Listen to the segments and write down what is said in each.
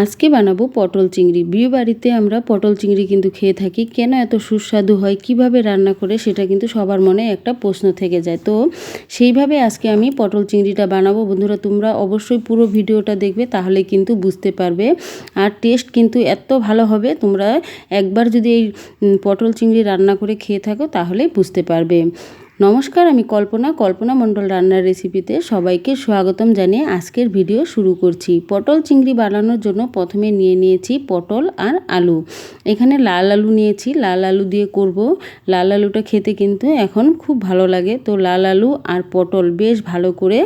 আজকে বানাবো পটল চিংড়ি। বিয়ে বাড়িতে আমরা পটল চিংড়ি কিন্তু খেয়ে থাকি। কেন এত সুস্বাদু হয়, কীভাবে রান্না করে সেটা কিন্তু সবার মনে একটা প্রশ্ন থেকে যায়। তো সেইভাবে আজকে আমি পটল চিংড়িটা বানাবো। বন্ধুরা, তোমরা অবশ্যই পুরো ভিডিওটা দেখবে, তাহলে কিন্তু বুঝতে পারবে। আর টেস্ট কিন্তু এত ভালো হবে, তোমরা একবার যদি এই পটল চিংড়ি রান্না করে খেয়ে থাকো, তাহলে বুঝতে পারবে। নমস্কার, আমি কল্পনা কল্পনা মণ্ডল রান্নার রেসিপিতে সবাইকে স্বাগতম জানিয়ে আজকের ভিডিও শুরু করছি। পটল চিংড়ি বানানোর জন্য প্রথমে নিয়ে নিয়েছি পটল আর আলু। এখানে লাল আলু নিয়েছি। লাল আলু দিয়ে করব। লাল আলুটা খেতে কিন্তু এখন খুব ভালো লাগে। তো লাল আলু আর পটল বেশ ভালো করে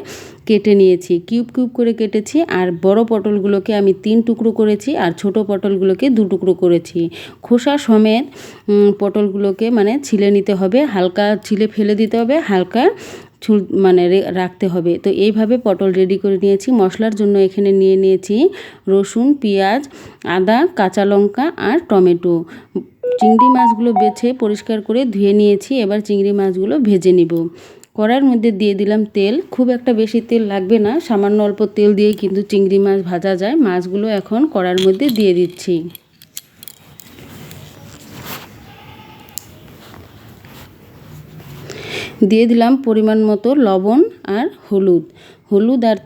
কেটে নিয়েছি। কিউব কিউব করে কেটেছি আর বড় পটলগুলোকে আমি তিন টুকরো করেছি আর ছোট পটলগুলোকে দু টুকরো করেছি। খোসা সমেত পটলগুলোকে মানে ছিলে নিতে হবে। হালকা ছিলে ফেলে দিতে হবে, হালকা চুল মানে রাখতে হবে। তো এইভাবে পটল রেডি করে নিয়েছি। মশলার জন্য এখানে নিয়ে নিয়েছি রসুন, পেঁয়াজ, আদা, কাঁচা লঙ্কা আর টমেটো। চিংড়ি মাছগুলো বেছে পরিষ্কার করে ধুয়ে নিয়েছি। এবার চিংড়ি মাছগুলো ভেজে নিব। কড়ার মধ্যে দিয়ে দিলাম তেল। খুব একটা বেশি তেল লাগবে না। সামান্য অল্প তেল দিয়েই কিন্তু চিংড়ি মাছ ভাজা যায়। মাছগুলো এখন কড়ার মধ্যে দিয়ে দিচ্ছি। দিয়ে দিলাম পরিমাণ মতো লবণ আর হলুদ। হলুদ আর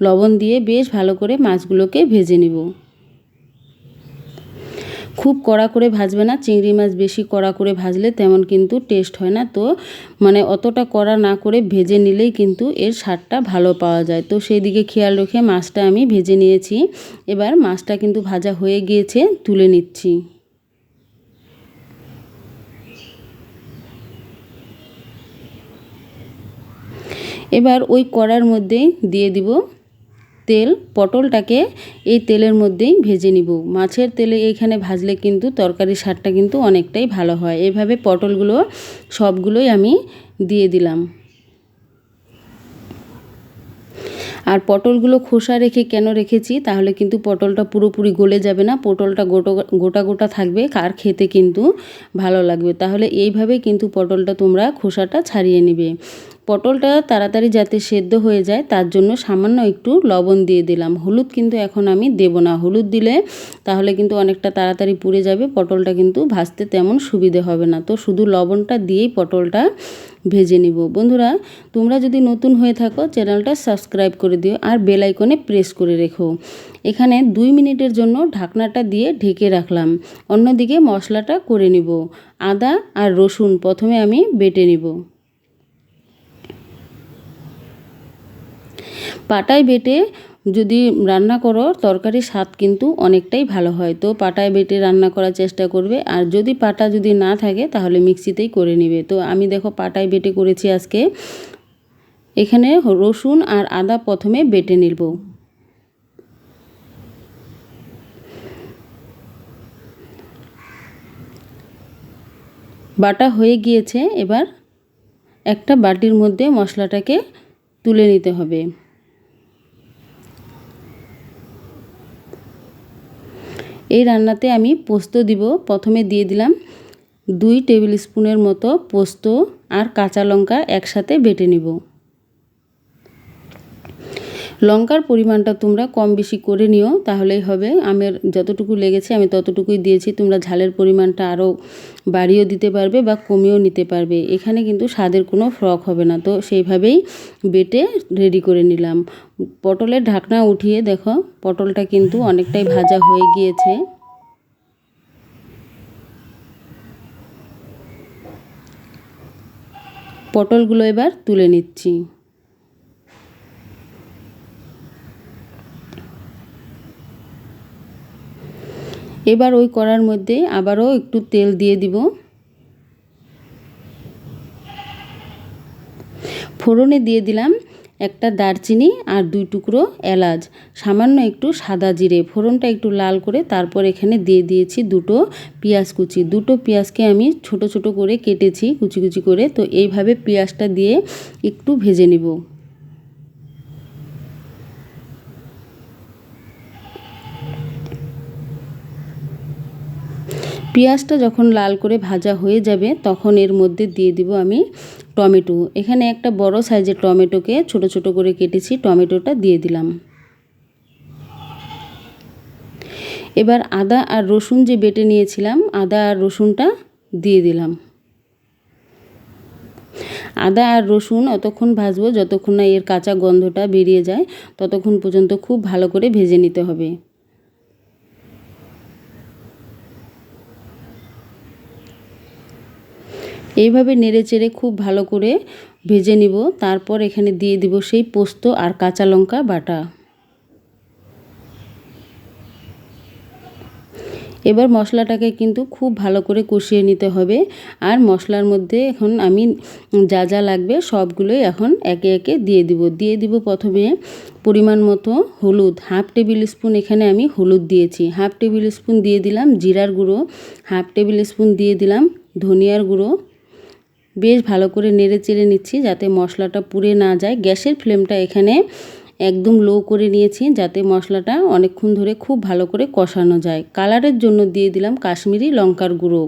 লবণ দিয়ে বেশ ভালো করে মাছগুলোকে ভেজে নেব। খুব কড়া করে ভাজবে না, চিংড়ি মাছ বেশি কড়া করে ভাজলে তেমন কিন্তু টেস্ট হয় না। তো মানে অতটা কড়া না করে ভেজে নিলেই কিন্তু এর স্বাদটা ভালো পাওয়া যায়। তো সেই দিকে খেয়াল রেখে মাছটা আমি ভেজে নিয়েছি। এবার মাছটা কিন্তু ভাজা হয়ে গিয়েছে, তুলে নিচ্ছি। এবার ওই কড়ার মধ্যেই দিয়ে দিব তেল। পটলটাকে এই তেলের মধ্যেই ভেজে নিব। মাছের তেলে এইখানে ভাজলে কিন্তু তরকারির স্বাদটা কিন্তু অনেকটাই ভালো হয়। এভাবে পটলগুলো সবগুলোই আমি দিয়ে দিলাম। আর পটলগুলো খোসা রেখে কেন রেখেছি? তাহলে কিন্তু পটলটা পুরোপুরি গলে যাবে না। পটলটা গোটো গোটা গোটা থাকবে আর খেতে কিন্তু ভালো লাগবে। তাহলে এইভাবে কিন্তু পটলটা তোমরা খোসাটা ছাড়িয়ে নেবে। পটলটা তাড়াতাড়ি যাতে সেদ্ধ হয়ে যায়, তার জন্য সামান্য একটু লবণ দিয়ে দিলাম। হলুদ কিন্তু এখন আমি দেব না। হলুদ দিলে তাহলে কিন্তু অনেকটা তাড়াতাড়ি পুড়ে যাবে, পটলটা কিন্তু ভাজতে তেমন সুবিধে হবে না। তো শুধু লবণটা দিয়েই পটলটা ভেজে নিব। বন্ধুরা, তোমরা যদি নতুন হয়ে থাকো, চ্যানেলটা সাবস্ক্রাইব করে দিও আর বেল আইকনে প্রেস করে রেখো। এখানে দুই মিনিটের জন্য ঢাকনাটা দিয়ে ঢেকে রাখলাম। অন্যদিকে মশলাটা করে নিব। আদা আর রসুন প্রথমে আমি বেটে নিব। পাটায় বেটে যদি রান্না করো, তরকারির স্বাদ কিন্তু অনেকটাই ভালো হয়। তো পাটায় বেটে রান্না করার চেষ্টা করবে। আর যদি পাটা যদি না থাকে, তাহলে মিক্সিতেই করে নেবে। তো আমি দেখো পাটায় বেটে করেছি আজকে। এখানে রসুন আর আদা প্রথমে বেটে নিব। বাটা হয়ে গিয়েছে। এবার একটা বাটির মধ্যে মশলাটাকে তুলে নিতে হবে। এই রান্নাতে আমি পোস্ত দিব। প্রথমে দিয়ে দিলাম দুই টেবিল স্পুনের মতো পোস্ত আর কাঁচা লঙ্কা একসাথে বেটে নিব। লঙ্কার পরিমাণটা তোমরা কম বেশি করে নিও, তাহলেই হবে। আমের যতটুকু লেগেছে আমি ততটুকুই দিয়েছি, তোমরা ঝালের পরিমাণটা আরও বাড়িয়েও দিতে পারবে বা কমিয়েও নিতে পারবে। এখানে কিন্তু স্বাদের কোনো ফ্রক হবে না, তো সেইভাবেই বেটে রেডি করে নিলাম। পটলের ঢাকনা উঠিয়ে দেখো, পটলটা কিন্তু অনেকটাই ভাজা হয়ে গিয়েছে। পটলগুলো এবার তুলে নিচ্ছি। এবার ওই কড়ার মধ্যে আবারও একটু তেল দিয়ে দিব। ফোড়নে দিয়ে দিলাম একটা দারচিনি আর দুই টুকরো এলাচ, সামান্য একটু সাদা জিরে। ফোড়নটা একটু লাল করে তারপর এখানে দিয়ে দিয়েছি দুটো পেঁয়াজ কুচি। দুটো পেঁয়াজকে আমি ছোট ছোট করে কেটেছি কুচি কুচি করে, তো এইভাবে পেঁয়াজটা দিয়ে একটু ভেজে নেব। পেঁয়াজটা যখন লাল করে ভাজা হয়ে যাবে, তখন এর মধ্যে দিয়ে দিব আমি টমেটো। এখানে একটা বড় সাইজের টমেটোকে ছোট ছোট করে কেটেছি, টমেটোটা দিয়ে দিলাম। এবার আদা আর রসুন যে বেটে নিয়েছিলাম, আদা আর রসুনটা দিয়ে দিলাম। আদা আর রসুন অতক্ষণ ভাজবো, যতক্ষণ না এর কাঁচা গন্ধটা বেরিয়ে যায়, ততক্ষণ পর্যন্ত খুব ভালো করে ভেজে নিতে হবে। এইভাবে নেড়ে চেড়ে খুব ভালো করে ভেজে নিব। তারপর এখানে দিয়ে দিব সেই পোস্ত আর কাঁচা লঙ্কা বাটা। এবার মশলাটাকে কিন্তু খুব ভালো করে কষিয়ে নিতে হবে। আর মশলার মধ্যে এখন আমি যা যা লাগবে সবগুলোই এখন একে একে দিয়ে দিব। দিয়ে দিব প্রথমে পরিমাণ মতো হলুদ। হাফ টেবিল স্পুন এখানে আমি হলুদ দিয়েছি। হাফ টেবিল স্পুন দিয়ে দিলাম জিরার গুঁড়ো। হাফ টেবিল স্পুন দিয়ে দিলাম ধনিয়ার গুঁড়ো। বেশ ভালো করে নেড়ে চেড়ে নিচ্ছি যাতে মশলাটা পুড়ে না যায়। গ্যাসের ফ্লেমটা এখানে একদম লো করে নিয়েছি যাতে মশলাটা অনেকক্ষণ ধরে খুব ভালো করে কষানো যায়। কালারের জন্য দিয়ে দিলাম কাশ্মীরি লঙ্কার গুঁড়ো।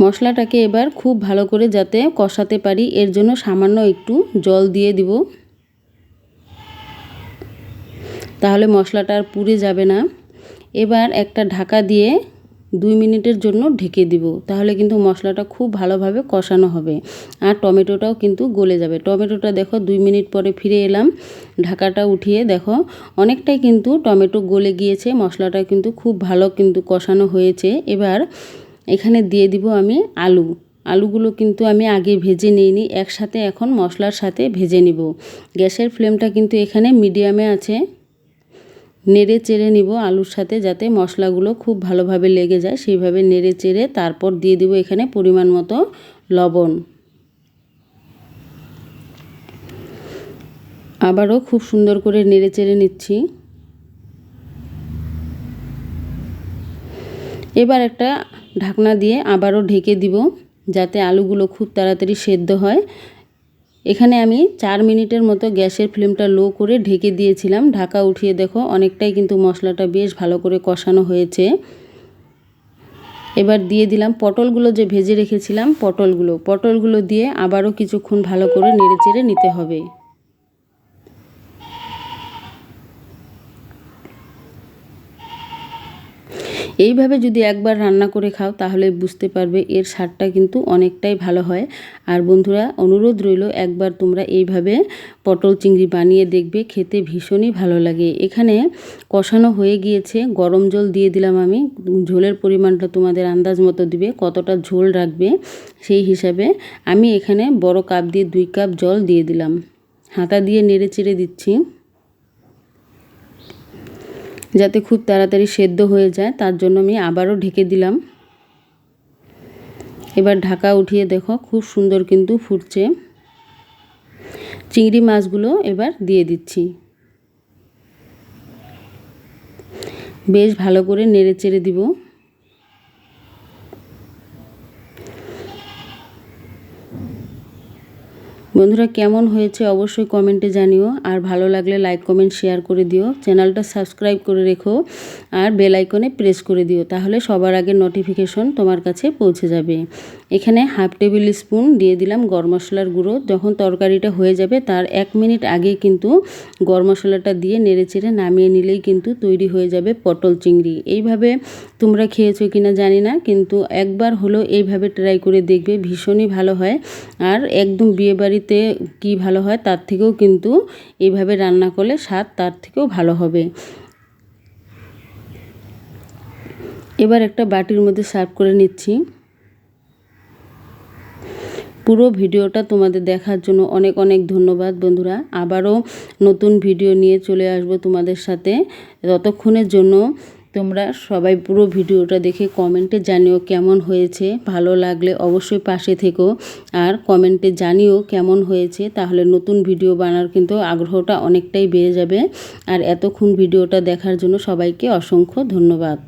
মশলাটাকে এবার খুব ভালো করে যাতে কষাতে পারি, এর জন্য সামান্য একটু জল দিয়ে দিব। তাহলে মশলাটা আর পুড়ে যাবে না। এবার একটা ঢাকা দিয়ে দুই মিনিটের জন্য ঢেকে দিব। তাহলে কিন্তু মশলাটা খুব ভালোভাবে কষানো হবে। আর টমেটোটাও কিন্তু গলে যাবে। টমেটোটা দেখো দুই মিনিট পরে ফিরে এলাম। ঢাকাটা উঠিয়ে দেখো, অনেকটাই কিন্তু টমেটো গলে গিয়েছে। মশলাটা কিন্তু খুব ভালো কিন্তু কষানো হয়েছে। এবার এখানে দিয়ে দিব আমি আলু। আলুগুলো কিন্তু আমি আগে ভেজে নিইনি। একসাথে এখন মশলার সাথে ভেজে নিব। গ্যাসের ফ্লেমটা কিন্তু এখানে মিডিয়ামে আছে। নেড়ে চেড়ে নিব আলুর সাথে যাতে মশলাগুলো খুব ভালোভাবে লেগে যায়। সেইভাবে নেড়ে চেড়ে তারপর দিয়ে দিব এখানে পরিমাণ মতো লবণ। আবারও খুব সুন্দর করে নেড়ে চেড়ে নিচ্ছি। এবার একটা ঢাকনা দিয়ে আবারও ঢেকে দিব যাতে আলুগুলো খুব তাড়াতাড়ি সেদ্ধ হয়। এখানে আমি চার মিনিটের মতো গ্যাসের ফ্লেমটা লো করে ঢেকে দিয়েছিলাম। ঢাকা উঠিয়ে দেখো, অনেকটাই কিন্তু মশলাটা বেশ ভালো করে কষানো হয়েছে। এবার দিয়ে দিলাম পটলগুলো যে ভেজে রেখেছিলাম, পটলগুলো। পটলগুলো দিয়ে আবারও কিছুক্ষণ ভালো করে নেড়ে চেড়ে নিতে হবে। এইভাবে যদি একবার রান্না করে খাও, তাহলে বুঝতে পারবে এর স্বাদটা কিন্তু অনেকটাই ভালো হয়। আর বন্ধুরা, অনুরোধ রইল, একবার তোমরা এইভাবে পটল চিংড়ি বানিয়ে দেখবে, খেতে ভীষণই ভালো লাগে। এখানে কষানো হয়ে গিয়েছে, গরম জল দিয়ে দিলাম আমি। ঝোলের পরিমাণটা তোমাদের আন্দাজ মতো দিবে, কতটা ঝোল রাখবে সেই হিসাবে আমি এখানে বড় কাপ দিয়ে দুই কাপ জল দিয়ে দিলাম। হাতা দিয়ে নেড়ে চেড়ে দিচ্ছি। যাতে খুব তাড়াতাড়ি সেদ্ধ হয়ে যায়, তার জন্য আমি আবারও ঢেকে দিলাম। এবার ঢাকা উঠিয়ে দেখো, খুব সুন্দর কিন্তু ফুটছে। চিংড়ি মাছগুলো এবার দিয়ে দিচ্ছি। বেশ ভালো করে নেড়ে চেড়ে দিব। বন্ধুরা কেমন হয়েছে অবশ্যই কমেন্টে জানিও, আর ভালো লাগলে লাইক কমেন্ট শেয়ার করে দিও। চ্যানেলটা সাবস্ক্রাইব করে রেখো, আর বেল আইকনে প্রেস করে দিও, তাহলে সবার আগে নোটিফিকেশন তোমার কাছে পৌঁছে যাবে। এখানে হাফ টেবিল স্পুন দিয়ে দিলাম গরম মশলার গুঁড়ো। যখন তরকারিটা হয়ে যাবে তার এক মিনিট আগে কিন্তু গরম মশলাটা দিয়ে নেড়ে চেড়ে নামিয়ে নিলেই কিন্তু তৈরি হয়ে যাবে পটল চিংড়ি। এইভাবে তোমরা খেয়েছো কিনা জানি না, কিন্তু একবার হলো এইভাবে ট্রাই করে দেখবে, ভীষণই ভালো হয়। আর একদম বিয়েবাড়িতে কি ভালো হয় তার থেকেও কিন্তু এইভাবে রান্না করলে স্বাদ তার থেকেও ভালো হবে। এবার একটা বাটির মধ্যে সার্ভ করে নিচ্ছি। পুরো ভিডিওটা তোমাদের দেখার জন্য অনেক অনেক ধন্যবাদ বন্ধুরা। আবারও নতুন ভিডিও নিয়ে চলে আসব তোমাদের সাথে। ততক্ষণের জন্য তোমরা সবাই পুরো ভিডিওটা দেখে কমেন্টে জানিও কেমন হয়েছে। ভালো লাগলে অবশ্যই পাশে থেকো আর কমেন্টে জানিও কেমন হয়েছে। তাহলে নতুন ভিডিও বানার কিন্তু আগ্রহটা অনেকটাই বেড়ে যাবে। আর এতক্ষণ ভিডিওটা দেখার জন্য সবাইকে অসংখ্য ধন্যবাদ।